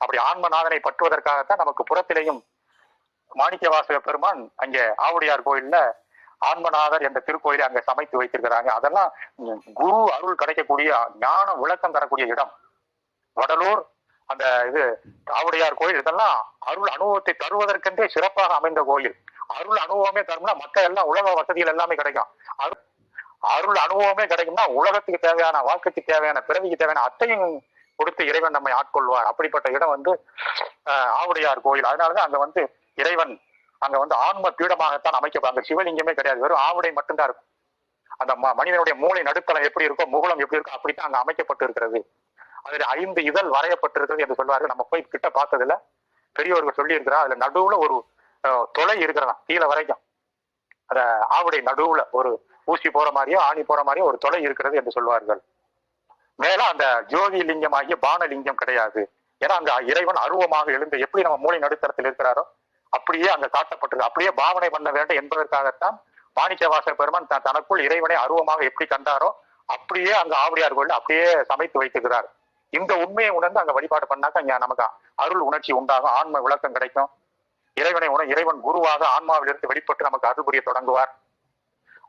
அப்படி ஆன்மநாதனை பற்றுவதற்காகத்தான் நமக்கு புறத்திலேயும் மாணிக்க வாசக பெருமான் அங்கே ஆவுடையார் கோயில்ல ஆன்மநாதர் என்ற திருக்கோயிலை அங்க சமைத்து வைத்திருக்கிறாங்க. அதெல்லாம் குரு அருள் கிடைக்கக்கூடிய ஞான விளக்கம் தரக்கூடிய இடம். வடலூர் அந்த இது ஆவுடையார் கோயில் இதெல்லாம் அருள் அனுபவத்தை தருவதற்கென்றே சிறப்பாக அமைந்த கோயில். அருள் அனுபவமே தரும்னா மக்கள் எல்லாம் உலக வசதிகள் எல்லாமே கிடைக்கும். அருள் அருள் அனுபவமே கிடைக்கும்னா உலகத்துக்கு தேவையான வாழ்க்கைக்கு தேவையான பிறவிக்கு தேவையான அத்தையும் கொடுத்து இறைவன் நம்மை ஆட்கொள்வார். அப்படிப்பட்ட இடம் வந்து ஆவுடையார் கோயில். அதனாலதான் அங்க வந்து இறைவன் அங்க வந்து ஆன்ம பீடமாகத்தான் அமைக்கப்படும். அங்க சிவலிங்கமே கிடையாது. வெறும் ஆவுடை மட்டும்தான் இருக்கும். அந்த ம- மனிதனுடைய மூளை நடுத்தளம் எப்படி இருக்கோ முகுளம் எப்படி இருக்கோ அப்படித்தான் அங்க அமைக்கப்பட்டு இருக்கிறது அதில் ஐந்து இதழ் வரையப்பட்டிருக்கிறது என்று சொல்வார்கள். நம்ம போய் கிட்ட பார்த்ததுல பெரியவர்கள் சொல்லி இருக்கிறா அதுல நடுவுல ஒரு தொலை துளை இருக்கிறதா கீழே வரைக்கும். அத ஆவுடை நடுவுல ஒரு ஊசி போற மாதிரியோ ஆணி போற மாதிரியோ ஒரு தொலை இருக்கிறது என்று சொல்வார்கள். மேல அந்த ஜோதி லிங்கம் ஆகிய பானலிங்கம் கிடையாது. ஏன்னா அந்த இறைவன் அருவமாக எழுந்து எப்படி நம்ம மூளை நடுத்தரத்தில் இருக்கிறாரோ அப்படியே அங்க காட்டப்பட்டது அப்படியே பாவனை பண்ண வேண்டும் என்பதற்காகத்தான் மாணிக்க பெருமான் தனக்குள் இறைவனை அருவமாக எப்படி கண்டாரோ அப்படியே அங்க ஆவடியார் கோயில் அப்படியே சமைத்து வைத்துக்கிறார் இந்த உண்மையை உணர்ந்து அங்க வழிபாடு பண்ணாக்க இங்க நமக்கு அருள் உணர்ச்சி உண்டாகும் ஆன்ம விளக்கம் கிடைக்கும். இறைவனை உண இறைவன் குருவாக ஆன்மாவிலிருந்து வெளிப்பட்டு நமக்கு அருள் புரிய தொடங்குவார்.